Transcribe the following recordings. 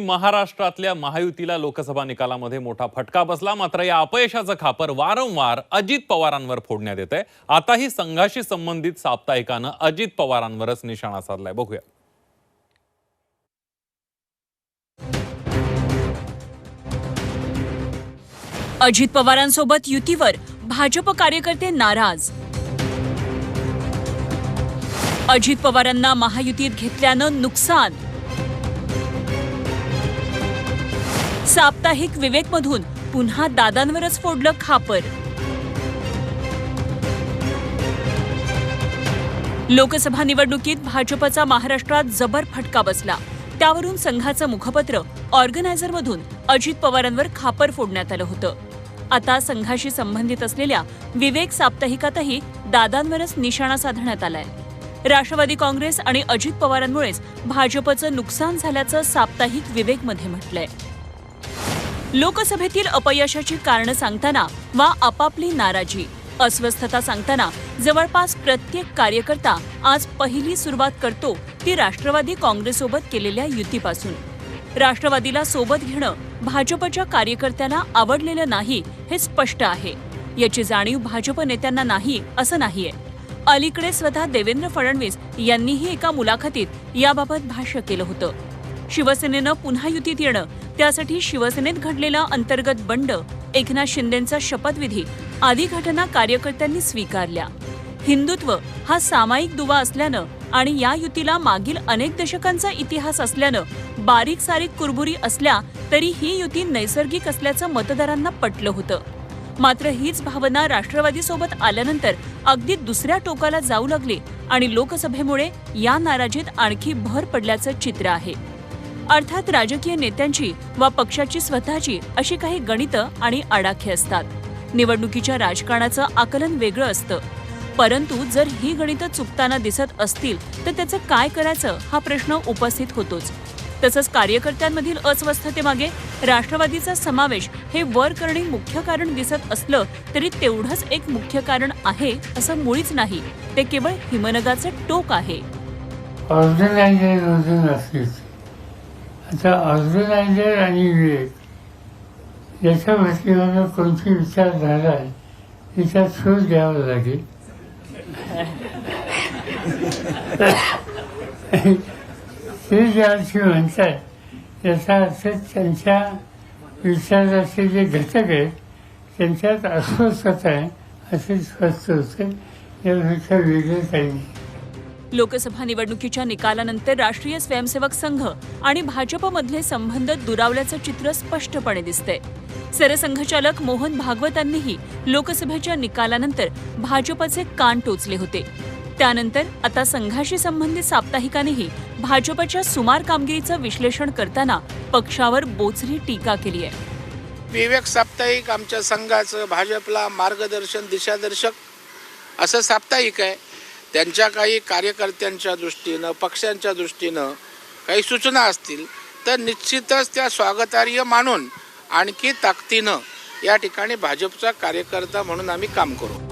महाराष्ट्रातल्या महायुतीला लोकसभा निकालामध्ये मोठा फटका बसला. मात्र या अपयशाचं खापर वारंवार अजित पवारांवर फोडण्यात येत आहे आताही संघाशी संबंधित साप्ताहिकानं अजित पवारांवरच निशाणा साधलाय. बघूया. अजित पवारांसोबत युतीवर भाजप कार्यकर्ते नाराज. अजित पवारांना महायुतीत घेतल्यानं नुकसान. साप्ताहिक विवेकमधून पुन्हा दादांवरच फोडलं खापर. लोकसभा निवडणुकीत भाजपचा महाराष्ट्रात जबर फटका बसला. त्यावरून संघाचं मुखपत्र ऑर्गनायझरमधून अजित पवारांवर खापर फोडण्यात आलं होतं. आता संघाशी संबंधित असलेल्या विवेक साप्ताहिकातही दादांवरच निशाणा साधण्यात आलाय. राष्ट्रवादी काँग्रेस आणि अजित पवारांमुळेच भाजपचं नुकसान झाल्याचं साप्ताहिक विवेकमध्ये म्हटलंय. लोकसभेतील अपयशाची कारणं सांगताना वा आपापली नाराजी अस्वस्थता सांगताना जवळपास प्रत्येक कार्यकर्ता आज पहिली सुरुवात करतो ती राष्ट्रवादी काँग्रेससोबत केलेल्या युतीपासून. राष्ट्रवादीला सोबत घेणं भाजपच्या कार्यकर्त्याला आवडलेलं नाही हे स्पष्ट आहे. याची जाणीव भाजप नेत्यांना नाही असं नाहीये. अलीकडे स्वतः देवेंद्र फडणवीस यांनीही एका मुलाखतीत याबाबत भाष्य केलं होतं. शिवसेनेनं पुन्हा युतीत येणं त्यासाठी शिवसेनेत घडलेला अंतर्गत बंड एकनाथ शिंदेंचा शपथविधी आदी घटना कार्यकर्त्यांनी स्वीकारल्या. हिंदुत्व हा सामायिक दुवा असल्यानं आणि या युतीला मागील अनेक दशकांचा इतिहास असल्यानं बारीक सारीक कुरबुरी असल्या तरी ही युती नैसर्गिक असल्याचं मतदारांना पटलं होतं. मात्र हीच भावना राष्ट्रवादीसोबत आल्यानंतर अगदी दुसऱ्या टोकाला जाऊ लागली आणि लोकसभेमुळे या नाराजीत आणखी भर पडल्याचं चित्र आहे. अर्थात राजकीय नेत्यांची वा पक्षाची स्वतःची अशी काही गणितं आणि आडाखे असतात. निवडणुकीच्या राजकारणाचं आकलन वेगळं असतं. परंतु जर ही गणितं चुकताना दिसत असतील तर त्याचं काय करायचं हा प्रश्न उपस्थित होतोच. तसंच कार्यकर्त्यांमधील अस्वस्थतेमागे राष्ट्रवादीचा समावेश हे वर करणे मुख्य कारण दिसत असलं तरी तेवढंच एक मुख्य कारण आहे असं मुळीच नाही. ते केवळ हिमनगाचं टोक आहे. आता ऑर्गनायझर आणि विवेक याच्या वतीनं कोणती विचारधारा आहे तिचा शोध घ्यावा लागेल. ते ज्याशी अर्थी म्हणतात याचा अर्थ त्यांच्या विचाराचे जे घटक आहेत त्यांच्यात अस्वस्थता आहे असे स्पष्ट होते. यापेक्षा वेगळं काही नाही. लोकसभा निवडणुकीच्या निकालानंतर राष्ट्रीय स्वयंसेवक संघ आणि भाजपमधले संबंध दुरावल्याचं चित्र स्पष्टपणे दिसतंय. सरसंघचालक मोहन भागवतांनीही लोकसभेच्या निकालानंतर भाजपचे कान टोचले होते. त्यानंतर आता संघाशी संबंधित साप्ताहिकानेही भाजपच्या सुमार कामगिरीचं विश्लेषण करताना पक्षावर बोचरी टीका केली आहे. विवेक साप्ताहिक आमच्या संघाचं भाजपला मार्गदर्शन दिशादर्शक असं साप्ताहिक आहे. त्यांच्या काही कार्यकर्त्यांच्या दृष्टीनं पक्षांच्या दृष्टीनं काही सूचना असतील तर निश्चितच त्या स्वागतार्ह मानून आणखी ताकदीनं या ठिकाणी भाजपचा कार्यकर्ता म्हणून आम्ही काम करू.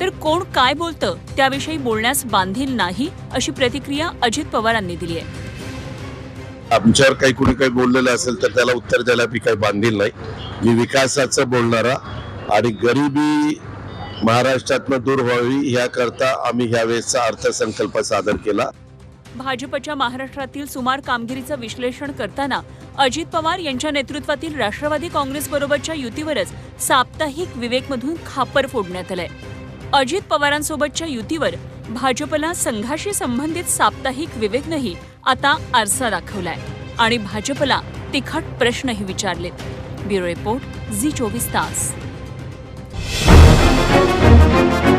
तर कोण काय बोलतं त्याविषयी बोलण्यास बांधील नाही अशी प्रतिक्रिया अजित पवारांनी दिली आहे. आमच्यावर काही कुणी काही बोललेलं असेल तर त्याला उत्तर द्यायला मी काही बांधील नाही. मी विकासाचं बोलणारा आणि गरिबी महाराष्ट्रातनं दूर व्हावी याकरता आम्ही ह्यावेळेसचा अर्थसंकल्प सादर केला. भाजपच्या महाराष्ट्रातील सुमार कामगिरीचं विश्लेषण करताना अजित पवार यांच्या नेतृत्वातील राष्ट्रवादी काँग्रेसबरोबरच्या युतीवरच साप्ताहिक विवेकमधून खापर फोडण्यात आलंय. अजित पवारांसोबतच्या युतीवर भाजपला संघाशी संबंधित साप्ताहिक विवेकनंही आता आरसा दाखवलाय आणि भाजपला तिखट प्रश्नही विचारलेत. ब्युरो रिपोर्ट झी चोवीस तास. Thank you.